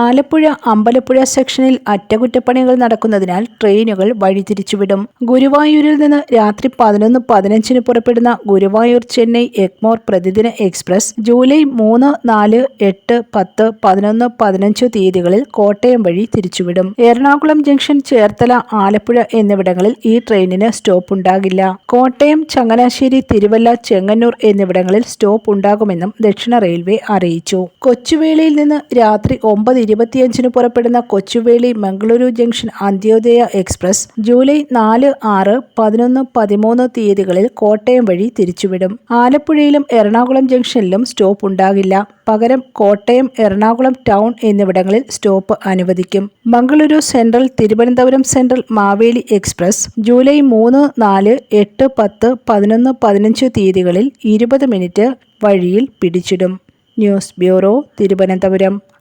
ആലപ്പുഴ അമ്പലപ്പുഴ സെക്ഷനിൽ അറ്റകുറ്റപ്പണികൾ നടക്കുന്നതിനാൽ ട്രെയിനുകൾ വഴിതിരിച്ചുവിടും. ഗുരുവായൂരിൽ നിന്ന് രാത്രി പതിനൊന്ന് പതിനഞ്ചിന് പുറപ്പെടുന്ന ഗുരുവായൂർ ചെന്നൈ എഗ്മോർ പ്രതിദിന എക്സ്പ്രസ് ജൂലൈ മൂന്ന് നാല് എട്ട് പത്ത് പതിനൊന്ന് പതിനഞ്ച് തീയതികളിൽ കോട്ടയം വഴി തിരിച്ചുവിടും. എറണാകുളം ജംഗ്ഷൻ ചേർത്തല ആലപ്പുഴ എന്നിവിടങ്ങളിൽ ഈ ട്രെയിനിന് സ്റ്റോപ്പ് ഉണ്ടാകില്ല കോട്ടയം ചങ്ങനാശ്ശേരി തിരുവല്ല ചെങ്ങന്നൂർ എന്നിവിടങ്ങളിൽ സ്റ്റോപ്പ് ഉണ്ടാകുമെന്നും ദക്ഷിണ റെയിൽവേ അറിയിച്ചു. കൊച്ചുവേളിയിൽ നിന്ന് രാത്രി ഒമ്പത് ഇരുപത്തിയഞ്ചിന് പുറപ്പെടുന്ന Kochuveli Mangaluru junction Antyodaya express July നാല് ആറ് പതിനൊന്ന് പതിമൂന്ന് തീയതികളിൽ കോട്ടയം വഴി തിരിച്ചുവിടും. ആലപ്പുഴയിലും എറണാകുളം ജംഗ്ഷനിലും സ്റ്റോപ്പ് ഉണ്ടാകില്ല. പകരം കോട്ടയം എറണാകുളം ടൗൺ എന്നിവിടങ്ങളിൽ സ്റ്റോപ്പ് അനുവദിക്കും. Mangaluru central Thiruvananthapuram central Maveli express July മൂന്ന് നാല് എട്ട് പത്ത് പതിനൊന്ന് പതിനഞ്ച് തീയതികളിൽ ഇരുപത് മിനിറ്റ് വഴിയിൽ പിടിച്ചിടും. News bureau Thiruvananthapuram.